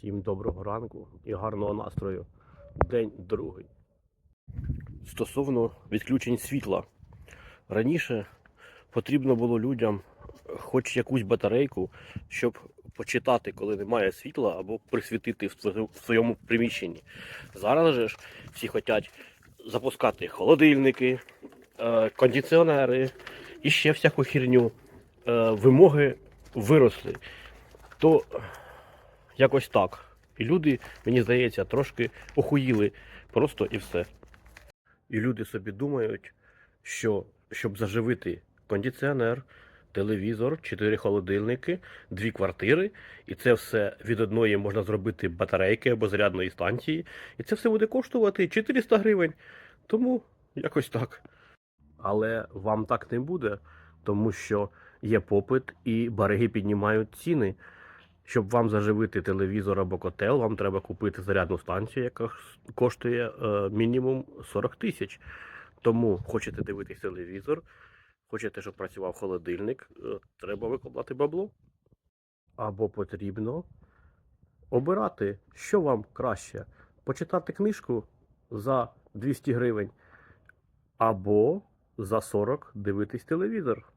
Всім доброго ранку і гарного настрою. День другий. Стосовно відключень світла. Раніше потрібно було людям хоч якусь батарейку, щоб почитати, коли немає світла, або присвітити в своєму приміщенні. Зараз же ж всі хочуть запускати холодильники, е, кондиціонери і ще всяку херню. Е, Вимоги виросли. То якось так. І люди, мені здається, трошки охуїли просто і все. І люди собі думають, що щоб заживити кондиціонер, телевізор, чотири холодильники, дві квартири, і це все від одної можна зробити батарейки або зарядної станції, і це все буде коштувати 400 гривень. Тому якось так. Але вам так не буде, тому що є попит і бариги піднімають ціни. Щоб вам заживити телевізор або котел, вам треба купити зарядну станцію, яка коштує е, мінімум 40 тисяч. Тому хочете дивитись телевізор, хочете, щоб працював холодильник, е, треба викладати бабло. Або потрібно обирати, що вам краще: почитати книжку за 200 гривень, або за 40 дивитись телевізор.